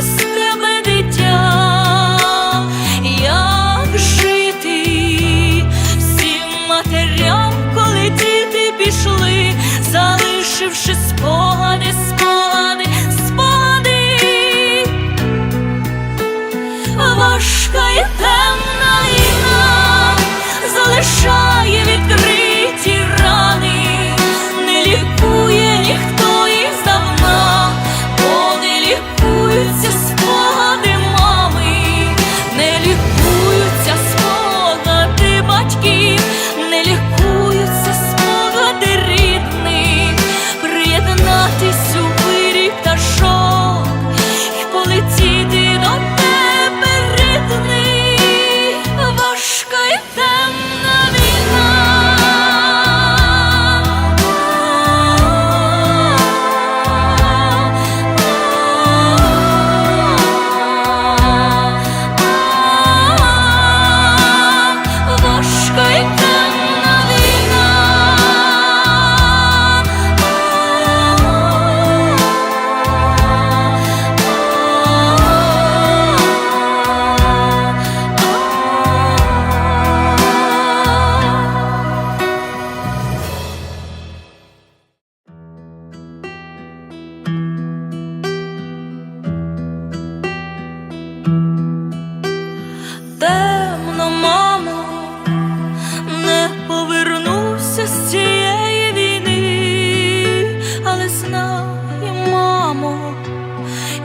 З тебе дитя, як жити всім матерям, коли діти Пішли, залишивши спогади.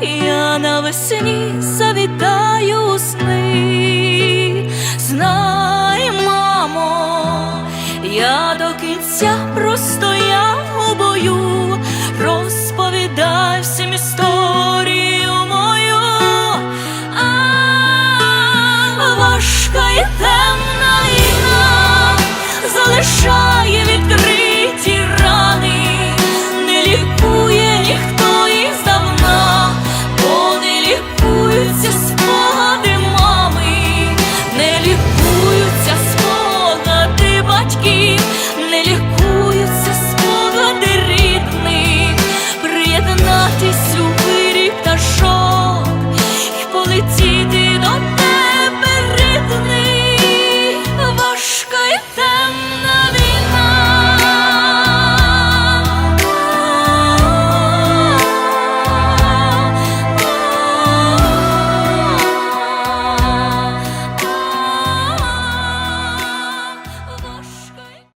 я навесні завітаю у сни, знай, мамо, я до кінця просто я у бою, розповідай всім історію мою, а важка і темна війна залишає.